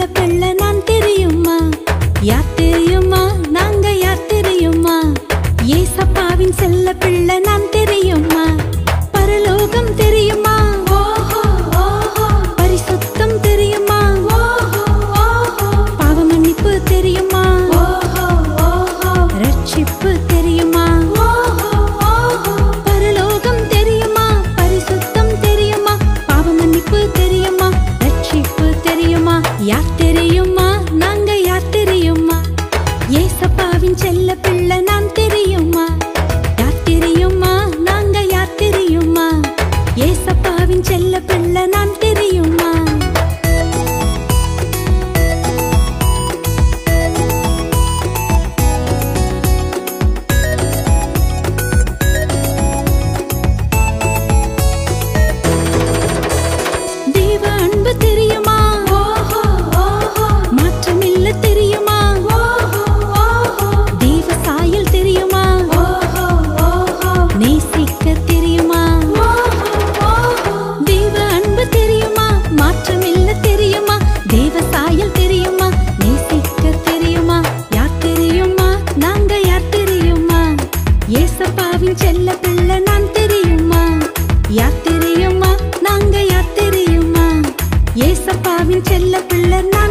புள்ள பிள்ளை தெரியுமா? யார் தெரியுமா? நாங்க யார் தெரியுமா? ஏசப்பாவின் செல்ல பிள்ளை தெரியுமா? பரலோகம் தெரியுமா? பரிசுத்தம் தெரியுமா? பாவ மன்னிப்பு தெரியுமா? ரட்சிப்பு தெரியுமா? தெரியுமா? யார் செல்ல பிள்ளை நாம் தெரியுமா? யார் தெரியுமா? நாங்க யார் தெரியுமா? ஏசப்பாவின் தெரியுமா? రసపావిన్ చెల్ల పిల్ల నా